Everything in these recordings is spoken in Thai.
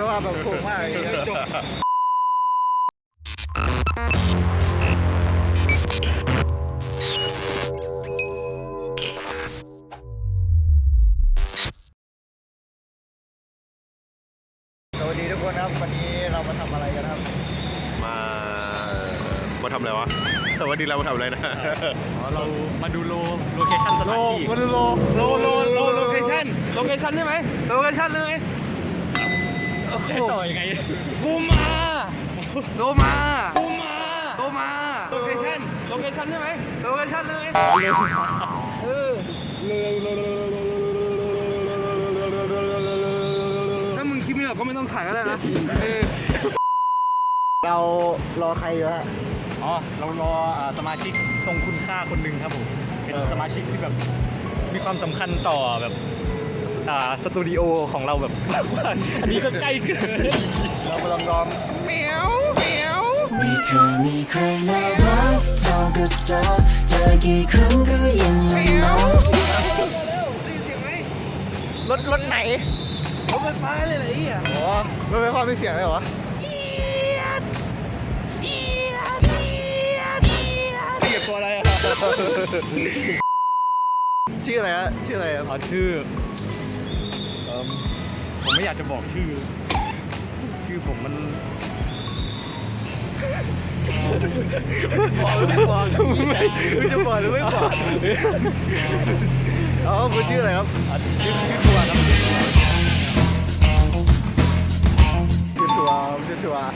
สภาพแบบสูงมากเลยจบสวัสดีทุกคนครับ วันนี้เรามาทำอะไรกันครับ มามาทำอะไรวะแต่วันนี้เรามาทำอะไรนะ เรามาดูโลโลเคชั่นสถานที่มาดูโลโลโลโลโลเคชั่นโลเคชั่นใช่ไหมโลเคชั่นเลย โอ้โหจะให้ต่อยังไงกูมาโลมากูมาโลมาโลเคชั่นโลเคชั่นใช่ไหมโลเคชั่นเลยเออถ้ามึงคิดไม่ออกก็ไม่ต้องถ่ายก็ได้นะเออเรารอใครอยู่ฮะอ๋อเรารออ่าสมาชิกทรงคุณค่าคนหนึ่งครับผมเป็นเออสมาชิกที่แบบมีความสำคัญต่อแบบอ่า สตูดิโอของเราแบบ อันนี้ก็ใกล้เกินเรากำลังรอเหมียวเหมียวไม่เคยมีใครน่ารักเท่ากับเธอเจอกี่ครั้งก็ยังไม่เมาได้ยินเสียงไหมรถรถไหนรถไฟฟ้าเลยเหรอไอ้เหี้ยอ๋อรถไฟฟ้ามีเสียงเลยเหรอเสียงตัวอะไรอะชื่ออะไรฮะชื่ออะไรครับอ๋อชื่อเอิ่ มผมไม่อยากจะบอกชื่อ ชื่อผมมันบอกหรือไม่บอกมึงจะบอกหรือไม่บอกอ๋อคุณชื่ออะไรครับชื่อชื่อทัวร์ครับชื่อทัวร์ผมชื่อทัวร์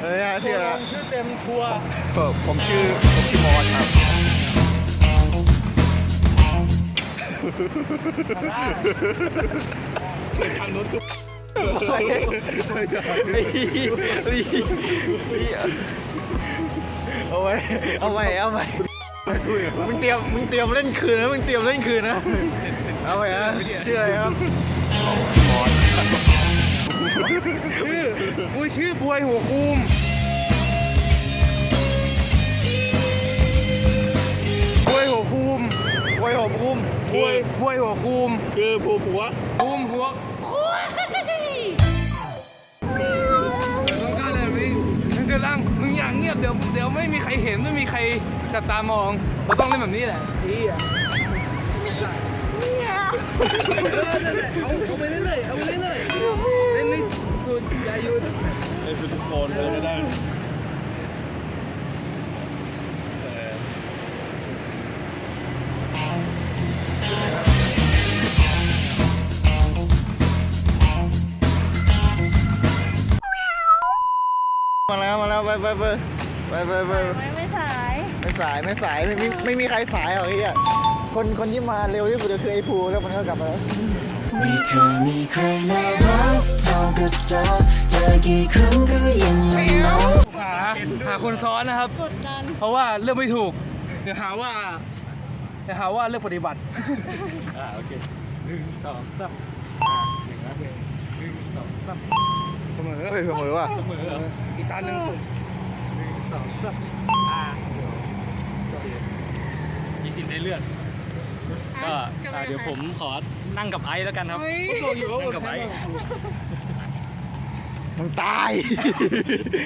เอ้ยฮะชื่ออะไรฮะชื่อเต็มทัวร์ผมผมชื่อผมชื่อมอสครับ เสียงทางนู้นเอาไว้เอาไว้เอาไว้มึงเตรียมมึงเตรียมเล่นคืนนะมึงเตรียมเล่นคืนนะเอาไว้ฮะชื่ออะไรครับชื่อกูชื่อบวยหัวคุม บวยบวยหัวคุมคือผัวผัวคุมหัวต้องการอะไรมึงมึงเดินล่างมึงอย่างเงียบเดี๋ยวเดี๋ยวไม่มีใครเห็นไม่มีใครจับตามองเราต้องเล่นแบบนี้แหละพี่อะเอาเอาไปเรื่อยๆเอาไปเรื่อยๆเล่นนี่สุดอย่าหยุดไอ้เป็นทุกคนเลยไม่ได้ ไปไปไปไปไปไปไม่ไม่สายไม่สายไม่สายไม่มีไม่มีใครสายหรอกไอ้เหี้ยคนคนที่มาเร็วที่สุดก็คือไอ้ภูแล้วมันก็กลับมาแล้วไม่เคยมีใครน่ารักเท่ากับเธอเจอกี่ครั้งก็ยังไม่เมาหาหาคนซ้อนนะครับ กดดันเพราะว่าเลือกไม่ถูกเดี๋ยวหาว่าเดี๋ยวหาว่าเลือกปฏิบัติอ่าโอเคหนึ่งสองสามอ่าหนึ่งนะหนึ่งสองสามเสมอเฮ้ยเสมอว่ะเสมอเหรออีกตาหนึ่งหนึ่ง สองสามอ่าโอเคมีสิทธิ์ได้เลือกก็อ่าเดี๋ยวผมขอนั่งกับไอซ์แล้วกันครับบอกอยู่ว่านั่งกับไอซ์ มึงตาย